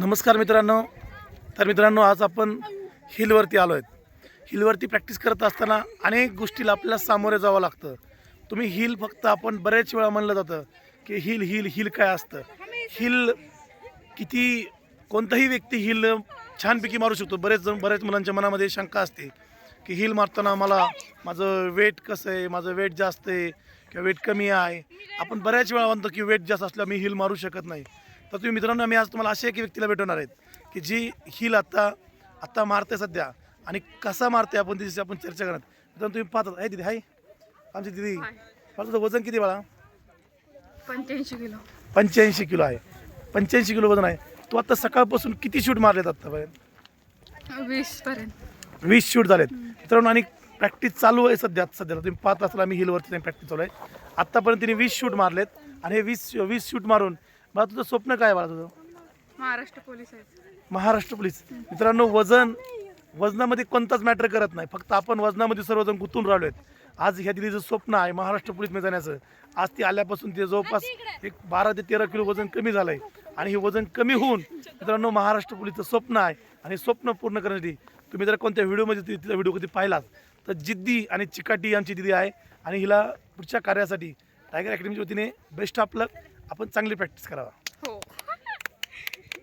नमस्कार मित्रांनो. तर मित्रांनो आज आपण हिलवरती आलो आहेत. हिलवरती प्रॅक्टिस करत असताना अनेक गोष्टीला आपल्याला सामोरे जावं लागतं. तुम्ही हिल फक्त आपण बरेच वेळा म्हणलं जातं की हिल हिल हिल काय असतं? हिल किती कोणताही व्यक्ती हिल छानपैकी मारू शकतो. बरेच जण बऱ्याच मुलांच्या मनामध्ये शंका असते की हिल मारताना मला माझं वेट कसं आहे? माझं वेट जास्त आहे किंवा वेट कमी आहे? आपण बऱ्याच वेळा म्हणतो की वेट जास्त असल्यामुळे मी हिल मारू शकत नाही. तर तुम्ही मित्रांनो आम्ही आज तुम्हाला अशा एका व्यक्तीला भेटवणार आहेत की जी हिल आत्ता आत्ता मारते सध्या आणि कसा मारते आपण त्याची आपण चर्चा करणार. मित्रांनो तुम्ही पाहतात. आहे दिदी हाय. आमची दिदी. तुझं वजन किती बाळा? पंच्याऐंशी किलो. पंच्याऐंशी किलो आहे. पंच्याऐंशी किलो वजन आहे. तू आता सकाळपासून किती शूट मारलेत आत्तापर्यंत वीस पर्यंत. वीस शूट झालेत. मित्रांनो आणि प्रॅक्टिस चालू आहे सध्या सध्याला तुम्ही पाहत असाल आम्ही हिलवरती प्रॅक्टिस चालू आहे. आत्तापर्यंत तिने वीस शूट मारलेत. आणि हे वीस वीस शूट मारून मला तुझं स्वप्न काय आहे बाळा तुझं? महाराष्ट्र पोलीस आहेत. महाराष्ट्र पोलीस. मित्रांनो वजन वजनामध्ये कोणताच मॅटर करत नाही. फक्त आपण वजनामध्ये सर्वजण गुंतून राहिलो आहेत. आज ह्या दिदीचं स्वप्न आहे महाराष्ट्र पोलीस जाण्याचं. आज ती आल्यापासून ते जवळपास एक बारा ते तेरा किलो वजन कमी झालं आहे आणि हे वजन कमी होऊन मित्रांनो महाराष्ट्र पोलीसचं स्वप्न आहे. आणि हे स्वप्न पूर्ण करण्यासाठी तुम्ही जर कोणत्या व्हिडिओमध्ये ती- तिचा व्हिडिओ कधी पाहिलात तर जिद्दी आणि चिकाटी आमची दिदी आहे. आणि हिला पुढच्या कार्यासाठी टायगर अकॅडमीच्या वतीने बेस्ट ऑफ लक आपण चांगली प्रॅक्टिस करावा.